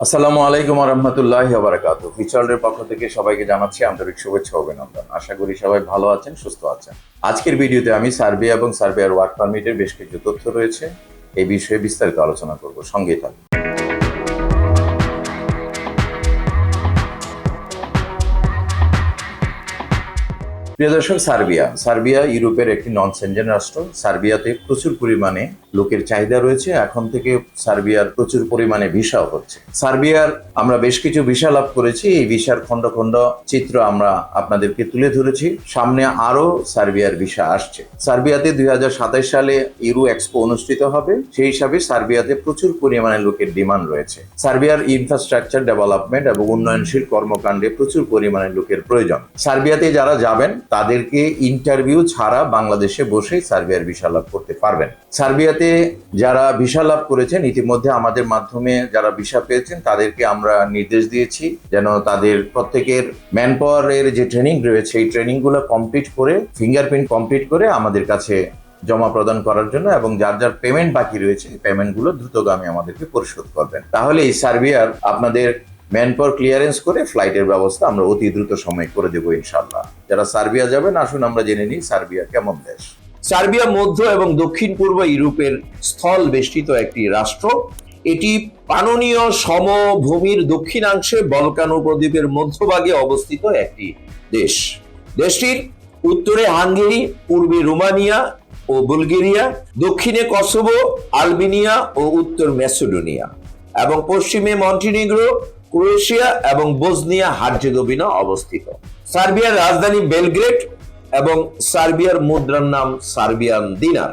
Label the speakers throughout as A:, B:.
A: আসসালামু আলাইকুম রহমতুল্লাহ আবরাকাত ফিচার্ডের পক্ষ থেকে সবাইকে জানাচ্ছি আন্তরিক শুভেচ্ছা অভিনন্দন। আশা করি সবাই ভালো আছেন, সুস্থ আছেন। আজকের ভিডিওতে আমি সার্বিয়া এবং সার্বিয়ার ওয়ার্ক পারমিটের বেশ কিছু তথ্য রয়েছে। এই বিষয়ে বিস্তারিত আলোচনা করব। সঙ্গে থাকুন। প্রিয় দর্শক, সার্বিয়া। সার্বিয়া ইউরোপের একটি নন সেনজেন রাষ্ট্র। সার্বিয়াতে প্রচুর পরিমাণে লোকের চাহিদা রয়েছে। এখন থেকে সার্বিয়ার প্রচুর পরিমাণে ভিসাও হচ্ছে। সার্বিয়ার আমরা বেশ কিছু ভিসা লাভ করেছি। এই ভিসার খণ্ড খণ্ড চিত্র আমরা আপনাদেরকে তুলে ধরেছি। সামনে আরও সার্বিয়ার ভিসা আসছে। সার্বিয়াতে দুই হাজার সাতাশ সালে ইউরো এক্সপো অনুষ্ঠিত হবে। সেই হিসাবে সার্বিয়াতে প্রচুর পরিমাণে লোকের ডিমান্ড রয়েছে। সার্বিয়ার ইনফ্রাস্ট্রাকচার ডেভেলপমেন্ট এবং উন্নয়নশীল কর্মকাণ্ডে প্রচুর পরিমাণে লোকের প্রয়োজন। সার্বিয়াতে যারা যাবেন তাদেরকে ইন্টারভিউ ছাড়া বাংলাদেশে বসে সার্বিয়ার ভিসা লাভ করতে পারবেন। সার্বিয়াতে যারা ভিসা লাভ করেছেন, ইতিমধ্যে আমাদের মাধ্যমে যারা ভিসা পেয়েছেন, তাদেরকে আমরা নির্দেশ দিয়েছি যেন তাদের প্রত্যেকের ম্যান পাওয়ারের যে ট্রেনিং রয়েছে এই ট্রেনিংগুলো কমপ্লিট করে ফিঙ্গারপ্রিন্ট কমপ্লিট করে আমাদের কাছে জমা প্রদান করার জন্য এবং যার যার পেমেন্ট বাকি রয়েছে পেমেন্টগুলো দ্রুতগামী আমাদেরকে পরিশোধ করবেন। তাহলে এই সার্বিয়ার আপনাদের ম্যান পাওয়ার ক্লিয়ারেন্স করে ফ্লাইটের ব্যবস্থা আমরা অতি দ্রুত সময় করে দেবো ইনশাল্লাহ যারা সার্বিয়া যাবেন, আসুন আমরা জেনে নিই সার্বিয়া কেমন দেশ।
B: সার্বিয়া মধ্য এবং দক্ষিণ পূর্ব ইউরোপের স্থল বেষ্টিত একটি রাষ্ট্র। এটি পাননীয় সমভূমির দক্ষিণাংশে বলকান উপদ্বীপের মধ্যভাগে অবস্থিত একটি দেশ। দেশটির উত্তরে হাঙ্গেরি, পূর্বে রোমানিয়া ও বুলগেরিয়া, দক্ষিণে কসোভো, আলবেনিয়া ও উত্তর ম্যাসেডোনিয়া এবং পশ্চিমে মন্টিনিগ্রো ক্রোয়েশিয়া এবং বোজনিয়া হার্জেগোভিনা অবস্থিত। সার্বিয়ার রাজধানী বেলগ্রেড এবং সার্বিয়ার মুদ্রার নাম সার্বিয়ান দিনার।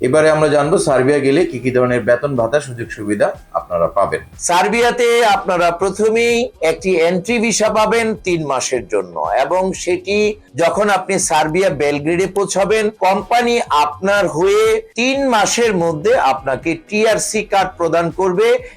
A: এবারে আমরা জানব সার্বিয়া গেলে কি কি ধরনের বেতন ভাতা সুযোগ সুবিধা আপনারা পাবেন।
B: সার্বিয়াতে আপনারা প্রথমেই একটি এন্ট্রি ভিসা পাবেন তিন মাসের জন্য এবং সেটি যখন আপনি সার্বিয়া বেলগ্রেডে পৌঁছাবেন কোম্পানি আপনার হয়ে তিন মাসের মধ্যে আপনাকে টিআরসি কার্ড প্রদান করবে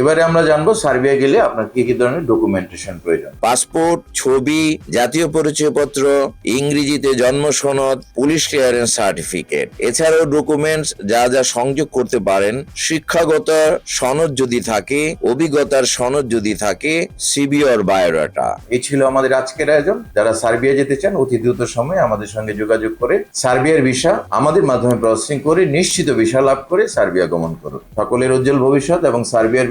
A: এবারে আমরা জানব সার্বিয়া গেলে আপনার কি কি ধরনের ডকুমেন্টেশন প্রয়োজন।
B: পাসপোর্ট ছবি জাতীয় পরিচয়পত্র ইংরেজিতে জন্ম সনদ পুলিশ ক্লিয়ারেন্স সার্টিফিকেট এছাড়াও ডকুমেন্টস যা যা সংযোগ করতে পারেন শিক্ষাগত সনদ যদি থাকে অভিজ্ঞতার সনদ যদি থাকে সিবি অর বায়োডাটা
A: এই ছিল আমাদের আজকের আয়োজন। যারা সার্বিয়া যেতে চান অতি দ্রুত সময়ে আমাদের সঙ্গে যোগাযোগ করে সার্বিয়ার ভিসা আমাদের মাধ্যমে প্রসেসিং করে নিশ্চিত ভিসা লাভ করে সার্বিয়া গমন করুন। সকলের উজ্জ্বল ভবিষ্যৎ এবং সার্বিয়ার